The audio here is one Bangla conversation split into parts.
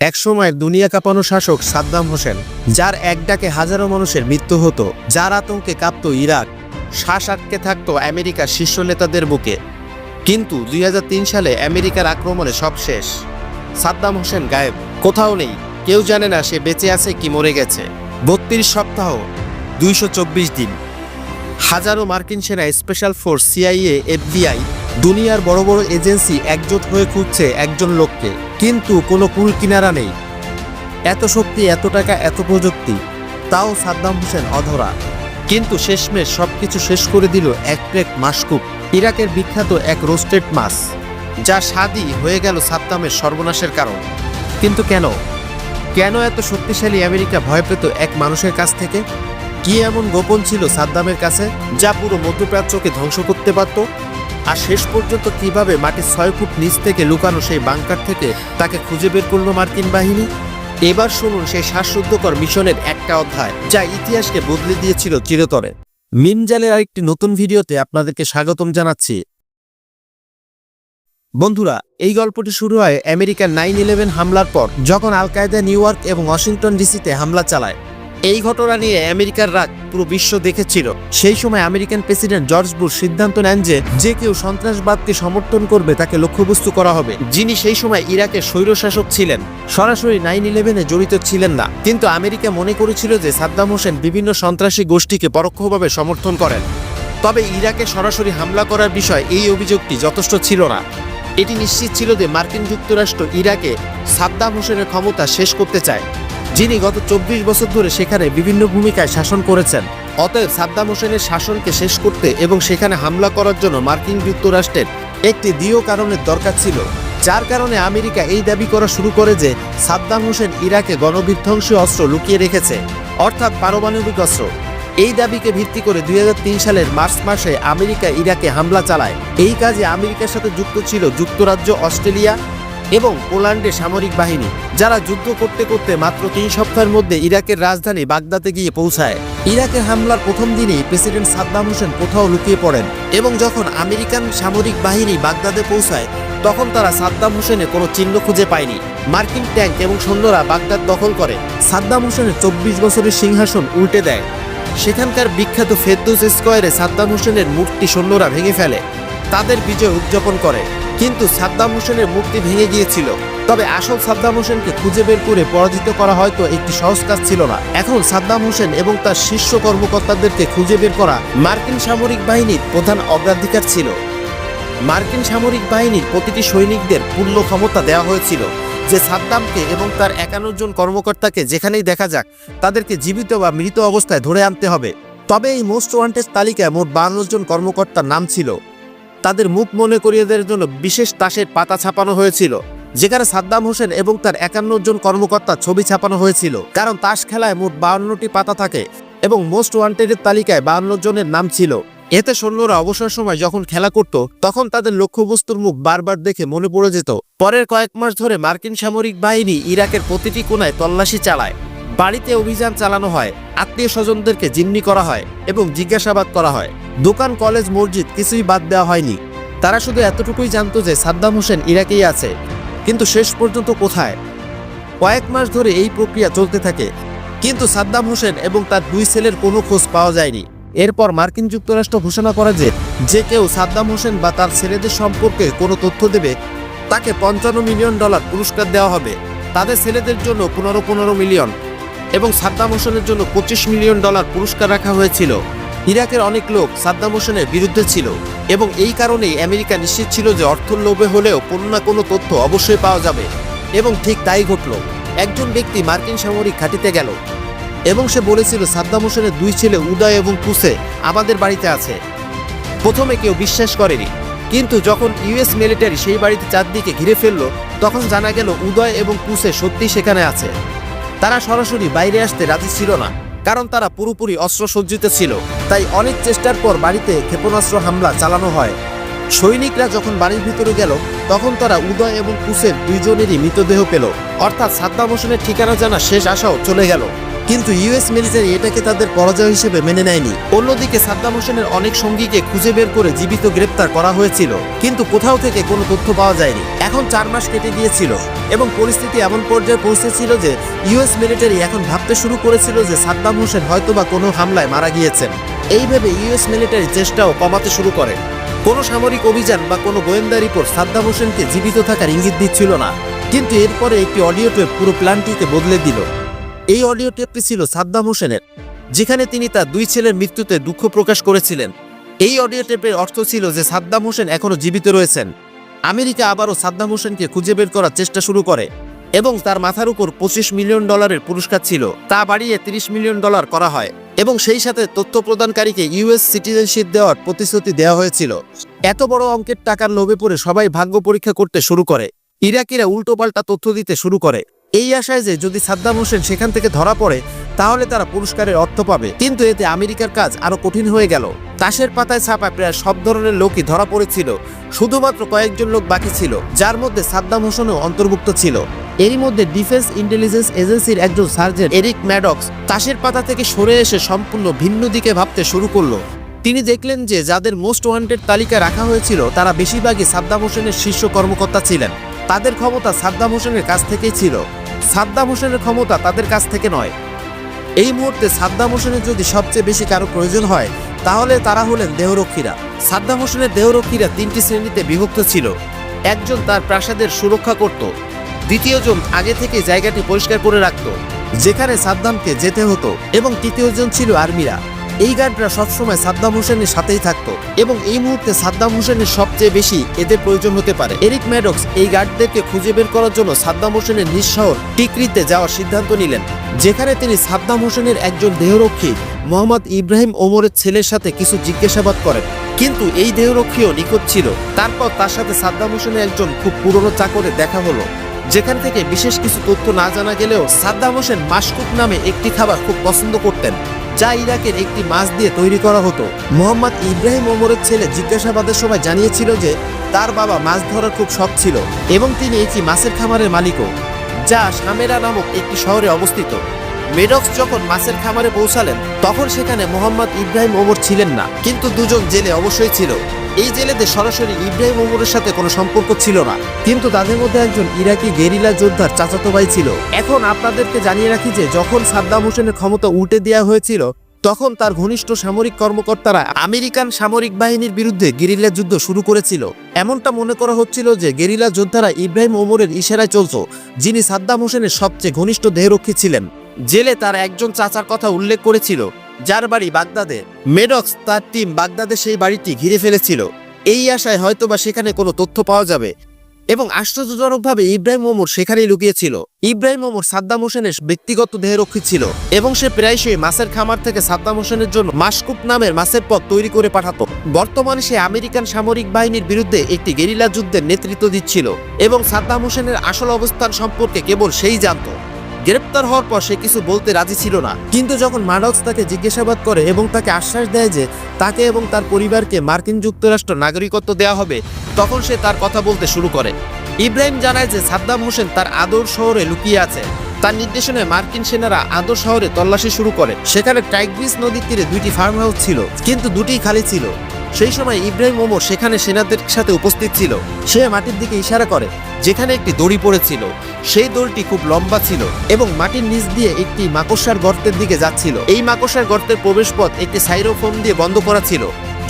একসময়ের দুনিয়া কাঁপানো শাসক সাদ্দাম হোসেন, যার এক ডাকে হাজারো মানুষের মৃত্যু হতো, যার আতঙ্কে কাঁপত ইরাক। শ্বাস আটকে থাকত আমেরিকার শীর্ষ নেতাদের বুকে। কিন্তু দুই হাজার তিন সালে আমেরিকার আক্রমণে সব শেষ। সাদ্দাম হোসেন গায়েব, কোথাও নেই, কেউ জানে না সে বেঁচে আছে কি মরে গেছে। বত্রিশ সপ্তাহ, দুইশো চব্বিশ দিন। হাজারো মার্কিন সেনা স্পেশাল ফোর্স, সিআইএ, এফবিআই, দুনিয়ার বড় বড় এজেন্সি একজোট হয়ে খুঁজছে একজন লোককে। কিন্তু কোনো কুল কিনারা নেই। এত শক্তি, এত টাকা, এত প্রযুক্তি, তাও সাদ্দাম হোসেন অধরা। কিন্তু শেষমেশ সবকিছু শেষ করে দিল এক প্লেট মাসকুপ ইরাকের বিখ্যাত এক রোস্টেড মাছ, যা স্বাদই হয়ে গেল সাদ্দামের সর্বনাশের কারণ। কিন্তু কেন? কেন এত শক্তিশালী আমেরিকা ভয় পেত এক মানুষের কাছ থেকে? কি এমন গোপন ছিল সাদ্দামের কাছে, যা পুরো মধ্যপ্রাচ্যকে ধ্বংস করতে পারত? আর শেষ পর্যন্ত কীভাবে মাটির ছয় ফুট নিচ থেকে লুকানো সেই বাংকার থেকে তাকে খুঁজে বের করল মার্কিন বাহিনী? এবার শুনুন সেই শ্বাসরুদ্ধকর মিশনের একটা অধ্যায়, যা ইতিহাসকে বদলে দিয়েছিল চিরতরে। মিমজালের আরেকটি নতুন ভিডিওতে আপনাদেরকে স্বাগতম জানাচ্ছি। বন্ধুরা, এই গল্পটি শুরু হয় আমেরিকার নাইন ইলেভেন হামলার পর, যখন আল কায়দা নিউ ইয়র্ক এবং ওয়াশিংটন ডিসিতে হামলা চালায়। এই ঘটনা নিয়ে আমেরিকার রাগ পুরো বিশ্ব দেখেছিল। সেই সময় আমেরিকান প্রেসিডেন্ট জর্জ বুশ সিদ্ধান্ত নেন যে যে কেউ সন্ত্রাসবাদকে সমর্থন করবে তাকে লক্ষ্যবস্তু করা হবে। যিনি সেই সময় ইরাকের স্বৈরশাসক ছিলেন। সরাসরি নাইন ইলেভেনে জড়িত ছিলেন না। কিন্তু আমেরিকা মনে করেছিল যে সাদ্দাম হোসেন বিভিন্ন সন্ত্রাসী গোষ্ঠীকে পরোক্ষভাবে সমর্থন করেন। তবে ইরাকে সরাসরি হামলা করার বিষয় এই অভিযোগটি যথেষ্ট ছিল না। এটি নিশ্চিত ছিল যে মার্কিন যুক্তরাষ্ট্র ইরাকে সাদ্দাম হোসেনের ক্ষমতা শেষ করতে চায়। যিনি গত চব্বিশ বছর ধরে সেখানে বিভিন্ন ভূমিকায় শাসন করেছেন। অতএব সাদ্দাম হোসেনের শাসনকে শেষ করতে এবং সেখানে হামলা করার জন্য মার্কিন যুক্তরাষ্ট্রের একটি দৃঢ় কারণের দরকার ছিল, যার কারণে আমেরিকা এই দাবি করা শুরু করে যে সাদ্দাম হোসেন ইরাকে গণবিধ্বংসী অস্ত্র লুকিয়ে রেখেছে, অর্থাৎ পারমাণবিক অস্ত্র। এই দাবিকে ভিত্তি করে দুই হাজার তিন সালের মার্চ মাসে আমেরিকা ইরাকে হামলা চালায়। এই কাজে আমেরিকার সাথে যুক্ত ছিল যুক্তরাজ্য, অস্ট্রেলিয়া এবং পোল্যান্ডের সামরিক বাহিনী, যারা যুদ্ধ করতে করতে মাত্র তিন সপ্তাহের মধ্যে ইরাকের রাজধানী বাগদাতে গিয়ে পৌঁছায়। ইরাকে হামলার প্রথম দিনেই প্রেসিডেন্ট সাদ্দাম হোসেন কোথাও লুকিয়ে পড়েন এবং যখন আমেরিকান সামরিক বাহিনী বাগদাদে পৌঁছায়, তখন তারা সাদ্দাম হোসেনের কোনো চিহ্ন খুঁজে পায়নি। মার্কিন ট্যাঙ্ক এবং সৈন্যরা বাগদাদ দখল করে। সাদ্দাম হোসেনের চব্বিশ বছরের সিংহাসন উল্টে দেয়। সেখানকার বিখ্যাত ফেরদৌস স্কোয়ারে সাদ্দাম হোসেনের মূর্তি সৈন্যরা ভেঙে ফেলে। তাদের বিজয় উদযাপন করে। কিন্তু সাদ্দাম হোসেনের মুক্তি ভেঙে গিয়েছিল। তবে আসল সাদ্দাম হোসেনকে খুঁজে বের করে পরাজিত করা হয়তো একটি সহজ কাজ ছিল না। এখন সাদ্দাম হোসেন এবং তার শীর্ষ কর্মকর্তাদেরকে খুঁজে বের করা মার্কিন সামরিক বাহিনীর প্রধান অগ্রাধিকার ছিল। মার্কিন সামরিক বাহিনীর প্রতিটি সৈনিকদের পূর্ণ ক্ষমতা দেওয়া হয়েছিল। যে সাদ্দামকে এবং তার একান্ন জন কর্মকর্তাকে যেখানেই দেখা যাক, তাদেরকে জীবিত বা মৃত অবস্থায় ধরে আনতে হবে। তবে এই মোস্ট ওয়ান্টেড তালিকায় মোট বান্ন জন কর্মকর্তার নাম ছিল। তাদের মুখ মনে করিয়ে দেওয়ার জন্য বিশেষ তাসের পাতা ছাপানো হয়েছিল, যেখানে সাদ্দাম হোসেন এবং তার একান্ন জন কর্মকর্তার ছবি ছাপানো হয়েছিল। কারণ তাস খেলায় মোট বাউন্নটি পাতা থাকে এবং মোস্ট ওয়ান্টেডের তালিকায় বাউন্ন জনের নাম ছিল। এতে সৈন্যরা অবসর সময় যখন খেলা করত, তখন তাদের লক্ষ্যবস্তুর মুখ বারবার দেখে মনে পড়ে যেত। পরের কয়েক মাস ধরে মার্কিন সামরিক বাহিনী ইরাকের প্রতিটি কোনায় তল্লাশি চালায়। বাড়িতে অভিযান চালানো হয়, আত্মীয় স্বজনদেরকে জিম্মি করা হয় এবং জিজ্ঞাসাবাদ করা হয়। দোকান, কলেজ, মসজিদ কিছুই বাদ দেওয়া হয়নি। তারা শুধু এতটুকুই জানতো যে সাদ্দাম হোসেন ইরাকেই আছে। কিন্তু শেষ পর্যন্ত কোথায়? কয়েক মাস ধরে এই প্রক্রিয়া চলতে থাকে। কিন্তু সাদ্দাম হোসেন এবং তার দুই ছেলের কোনো খোঁজ পাওয়া যায়নি। এরপর মার্কিন যুক্তরাষ্ট্র ঘোষণা করে যে যে কেউ সাদ্দাম হোসেন বা তার ছেলেদের সম্পর্কে কোনো তথ্য দেবে, তাকে পঞ্চান্ন মিলিয়ন ডলার পুরস্কার দেওয়া হবে। তাদের ছেলেদের জন্য পনেরো পনেরো মিলিয়ন এবং সাদ্দাম হোসেনের জন্য পঁচিশ মিলিয়ন ডলার পুরস্কার রাখা হয়েছিল। ইরাকের অনেক লোক সাদ্দাম হোসেনের বিরুদ্ধে ছিল এবং এই কারণেই আমেরিকা নিশ্চিত ছিল যে অর্থর লোভে হলেও কোনো না, কোনো তথ্য অবশ্যই পাওয়া যাবে। এবং ঠিক তাই ঘটল। একজন ব্যক্তি মার্কিন সামরিক ঘাঁটিতে গেল এবং সে বলেছিল, সাদ্দাম হোসেনের দুই ছেলে উদয় এবং কুসে আমাদের বাড়িতে আছে। প্রথমে কেউ বিশ্বাস করেনি। কিন্তু যখন ইউএস মিলিটারি সেই বাড়িতে চারদিকে ঘিরে ফেলল, তখন জানা গেল উদয় এবং কুসে সত্যি সেখানে আছে। তারা সরাসরি বাইরে আসতে রাজি ছিল না। কারণ তারা পুরোপুরি অস্ত্রসজ্জিত ছিল। তাই অনেক চেষ্টার পর বাড়িতে ক্ষেপণাস্ত্র হামলা চালানো হয়। সৈনিকরা যখন বাড়ির ভিতরে গেল, তখন তারা উদয় এবং কুসের দুইজনেরই মৃতদেহ পেল। অর্থাৎ সাদ্দাম হোসেনের ঠিকানা জানা শেষ আশাও চলে গেল। কিন্তু ইউএস মিলিটারি এটাকে তাদের পরাজয় হিসেবে মেনে নেয়নি। অন্যদিকে সাদ্দাম হোসেনের অনেক সঙ্গীকে খুঁজে বের করে জীবিত গ্রেপ্তার করা হয়েছিল। কিন্তু কোথাও থেকে কোনো তথ্য পাওয়া যায়নি। এখন চার মাস কেটে গিয়েছিল এবং পরিস্থিতি এমন পর্যায়ে পৌঁছেছিল যে ইউএস মিলিটারি এখন ভাবতে শুরু করেছিল যে সাদ্দাম হোসেন হয়তোবা কোনো হামলায় মারা গিয়েছেন। এইভাবে ইউএস মিলিটারি চেষ্টাও কমাতে শুরু করে। কোনো সামরিক অভিযান বা কোনো গোয়েন্দা রিপোর্ট সাদ্দাম হোসেনকে জীবিত থাকার ইঙ্গিত দিচ্ছিল না। কিন্তু এরপরে একটি অডিও টেপ পুরো প্ল্যানটিকে বদলে দিল। এই অডিও টেপটি ছিল সাদ্দাম হোসেনের, যেখানে তিনি তার দুই ছেলের মৃত্যুতে দুঃখ প্রকাশ করেছিলেন। এই অডিও টেপের অর্থ ছিল যে সাদ্দাম হোসেন এখনও জীবিত রয়েছেন। আমেরিকা আবারও সাদ্দাম হোসেনকে খুঁজে বের করার চেষ্টা শুরু করে এবং তার মাথার উপর পঁচিশ মিলিয়ন ডলারের পুরস্কার ছিল। তা বাড়িয়ে তিরিশ মিলিয়ন ডলার করা হয় এবং সেই সাথে তথ্য প্রদানকারীকে ইউএস সিটিজেনশিপ দেওয়ার প্রতিশ্রুতি দেওয়া হয়েছিল। এত বড় অঙ্কের টাকার লোভে পড়ে সবাই ভাগ্য পরীক্ষা করতে শুরু করে। ইরাকিরা উল্টোপাল্টা তথ্য দিতে শুরু করে। এই আশায় যে যদি সাদ্দাম হোসেন সেখান থেকে ধরা পড়ে, তাহলে তারা পুরস্কারের অর্থ পাবে। কিন্তু এতে আমেরিকার কাজ আরও কঠিন হয়ে গেল। তাসের পাতায় ছাপা প্রায় সব ধরনের লোকই ধরা পড়েছিল। শুধুমাত্র কয়েকজন লোক বাকি ছিল, যার মধ্যে সাদ্দাম হোসেনও অন্তর্ভুক্ত ছিল। এরই মধ্যে ডিফেন্স ইন্টেলিজেন্স এজেন্সির একজন সার্জেন্ট এরিক ম্যাডক্স তাসের পাতা থেকে সরে এসে সম্পূর্ণ ভিন্ন দিকে ভাবতে শুরু করল। তিনি দেখলেন যে যাদের মোস্ট ওয়ান্টেড তালিকা রাখা হয়েছিল, তারা বেশিরভাগই সাদ্দাম হোসেনের শীর্ষ কর্মকর্তা ছিলেন। তাদের ক্ষমতা সাদ্দাম হোসেনের কাছ থেকেই ছিল। সাদ্দাম হোসেনের ক্ষমতা তাদের কাছ থেকে নয়। এই মুহূর্তে সাদ্দাম হোসেনের যদি সবচেয়ে বেশি কারও প্রয়োজন হয়, তাহলে তারা হলেন দেহরক্ষীরা। সাদ্দাম হোসেনের দেহরক্ষীরা তিনটি শ্রেণীতে বিভক্ত ছিল। একজন তার প্রাসাদের সুরক্ষা করত, দ্বিতীয়জন আগে থেকে জায়গাটি পরিষ্কার করে রাখত, যেখানে সাদ্দামকে যেতে হতো, এবং তৃতীয়জন ছিল আর্মিরা। এই গার্ডরা সবসময় সাদ্দাম হোসেনের সাথেই থাকতো এবং এই মুহূর্তে সাদ্দাম হোসেনের সবচেয়ে বেশি এদের প্রয়োজন হতে পারে। এরিক ম্যাডক্স এই গার্ডদেরকে খুঁজে বের করার জন্য সাদ্দাম হোসেনের নিজ শহর টিকরিতে যাওয়ার সিদ্ধান্ত নিলেন, যেখানে তিনি সাদ্দাম হোসেনের একজন দেহরক্ষী মোহাম্মদ ইব্রাহিম ওমরের ছেলের সাথে কিছু জিজ্ঞাসাবাদ করেন। কিন্তু এই দেহরক্ষীও নিখোঁজ ছিল। তারপর তার সাথে সাদ্দাম হোসেনের একজন খুব পুরনো চাকরে দেখা হলো, যেখান থেকে বিশেষ কিছু তথ্য না জানা গেলেও সাদ্দাম হোসেন মাসকুক নামে একটি খাবার খুব পছন্দ করতেন। যা ইরাকের একটি মাছ দিয়ে তৈরি করা হতো। মোহাম্মদ ইব্রাহিম ওমরের ছেলে জিজ্ঞাসাবাদের সময় জানিয়েছিল যে, তার বাবা মাছ ধরার খুব শখ ছিল এবং তিনি একটি মাছের খামারের মালিকও, যা সামেরা নামক একটি শহরে অবস্থিত। মেডক্স যখন মাছের খামারে পৌঁছালেন, তখন সেখানে মোহাম্মদ ইব্রাহিম ওমর ছিলেন না, কিন্তু দুজন জেলে অবশ্যই ছিল। এই জেলেদের সরাসরি ইব্রাহিম ওমরের সাথে কোনো সম্পর্ক ছিল না। কিন্তু তাদের মধ্যে একজন ইরাকি গেরিলা যোদ্ধার চাচাতো ভাই ছিল। এখন আপনাদেরকে জানিয়ে রাখি যে, যখন সাদ্দাম হোসেনের ক্ষমতা উল্টে দেওয়া হয়েছিল, তখন তার ঘনিষ্ঠ সামরিক কর্মকর্তারা আমেরিকান সামরিক বাহিনীর বিরুদ্ধে গেরিলা যুদ্ধ শুরু করেছিল। এমনটা মনে করা হচ্ছিল যে, গেরিলা যোদ্ধারা ইব্রাহিম ওমরের ইশারায় চলত, যিনি সাদ্দাম হোসেনের সবচেয়ে ঘনিষ্ঠ দেহরক্ষী ছিলেন। জেলে তার একজন চাচার কথা উল্লেখ করেছিল। যার বাড়ি বাগদাদে। মেডক্স তার টিম বাগদাদে সেই বাড়িটি ঘিরে ফেলেছিল। এই আশায় হয়তোবা সেখানে কোনো তথ্য পাওয়া যাবে। এবং আশ্চর্যজনকভাবে ইব্রাহিম ওমর সেখানেই লুকিয়েছিল। ইব্রাহিম ওমর সাদ্দাম হোসেনের ব্যক্তিগত দেহরক্ষী ছিল এবং সে প্রায়শই মাছের খামার থেকে সাদ্দাম হোসেনের জন্য মাসকুপ নামের মাছের পথ তৈরি করে পাঠাতো। বর্তমানে সে আমেরিকান সামরিক বাহিনীর বিরুদ্ধে একটি গেরিলা যুদ্ধের নেতৃত্ব দিচ্ছিল এবং সাদ্দাম হোসেনের আসল অবস্থান সম্পর্কে কেবল সেই জানতো। গ্রেপ্তার হওয়ার পর সে কিছু বলতে রাজি ছিল না। কিন্তু যখন মাডক্স তাকে জিজ্ঞাসাবাদ করে এবং তাকে আশ্বাস দেয় যে তাকে এবং তার পরিবারকে মার্কিন যুক্তরাষ্ট্র নাগরিকত্ব দেওয়া হবে, তখন সে তার কথা বলতে শুরু করে। ইব্রাহিম জানায় যে সাদ্দাম হোসেন তার আদর শহরে লুকিয়ে আছে। তার নির্দেশনায় মার্কিন সেনারা আদর শহরে তল্লাশি শুরু করে। সেখানে টাইগ্রিস নদীর তীরে দুইটি ফার্ম হাউস ছিল, কিন্তু দুটিই খালি ছিল। সেই সময় ইব্রাহিম ওমর সেখানে সেনাদের সাথে উপস্থিত ছিল। সে মাটির দিকে ইশারা করে, যেখানে একটি দড়ি পড়েছিল। সেই দড়িটি খুব লম্বা ছিল এবং মাটির নিচ দিয়ে একটি মাকড়সার গর্তের দিকে যাচ্ছিল। এই মাকড়সার গর্তের প্রবেশপথ একটি সাইরোফোন দিয়ে বন্ধ করা ছিল।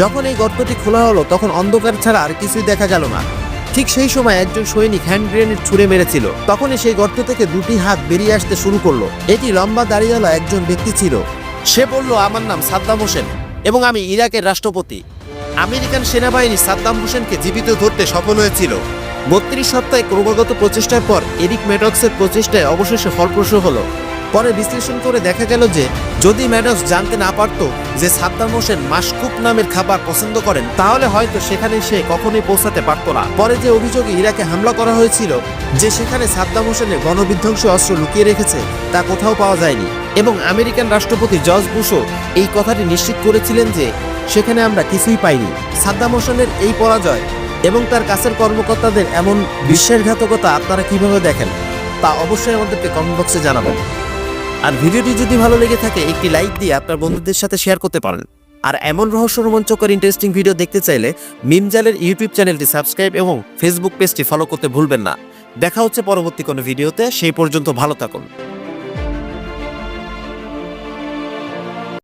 যখন এই গর্তটি খোলা হলো, তখন অন্ধকার ছাড়া আর কিছুই দেখা গেল না। ঠিক সেই সময় একজন সৈনিক হ্যান্ড গ্রেনেড ছুড়ে মেরেছিল। তখনই সেই গর্ত থেকে দুটি হাত বেরিয়ে আসতে শুরু করল। এটি লম্বা দাঁড়িয়েওয়ালা একজন ব্যক্তি ছিল। সে বলল, আমার নাম সাদ্দাম হোসেন এবং আমি ইরাকের রাষ্ট্রপতি। আমেরিকান সেনাবাহিনী সাদ্দাম হোসেনকে জীবিত ধরতে সফল হয়েছিল। বত্রিশ সপ্তাহে ক্রমাগত প্রচেষ্টার পর এরিক ম্যাডক্সের প্রচেষ্টায় অবশেষে ফলপ্রসূ হলো। পরে বিশ্লেষণ করে দেখা গেল যে, যদি ম্যাডক্স জানতে না পারত যে সাদ্দাম হোসেন মাসকুপ নামের খাবার পছন্দ করেন, তাহলে হয়তো সেখানে সে কখনোই পৌঁছাতে পারত না। পরে যে অভিযোগে ইরাকে হামলা করা হয়েছিল, যে সেখানে সাদ্দাম হোসেনের গণবিধ্বংসী অস্ত্র লুকিয়ে রেখেছে, তা কোথাও পাওয়া যায়নি। এবং আমেরিকান রাষ্ট্রপতি জর্জ বুশও এই কথাটি নিশ্চিত করেছিলেন যে সেখানে আমরা কিছুই পাইনি। সাদ্দাম হোসেনের এই পরাজয় এবং তার কাছের কর্মকর্তাদের এমন বিশ্বাসঘাতকতা আপনারা কীভাবে দেখেন, তা অবশ্যই আমাদেরকে কমেন্ট বক্সে জানাবেন। আর ভিডিওটি যদি ভালো লেগে থাকে, একটি লাইক দিয়ে আপনার বন্ধুদের সাথে শেয়ার করতে পারেন। আর এমন রহস্য রোমাঞ্চকর ইন্টারেস্টিং ভিডিও দেখতে চাইলে মিমজালের ইউটিউব চ্যানেলটি সাবস্ক্রাইব এবং ফেসবুক পেজটি ফলো করতে ভুলবেন না। দেখা হচ্ছে পরবর্তী কোনো ভিডিওতে সেই পর্যন্ত ভালো থাকুন।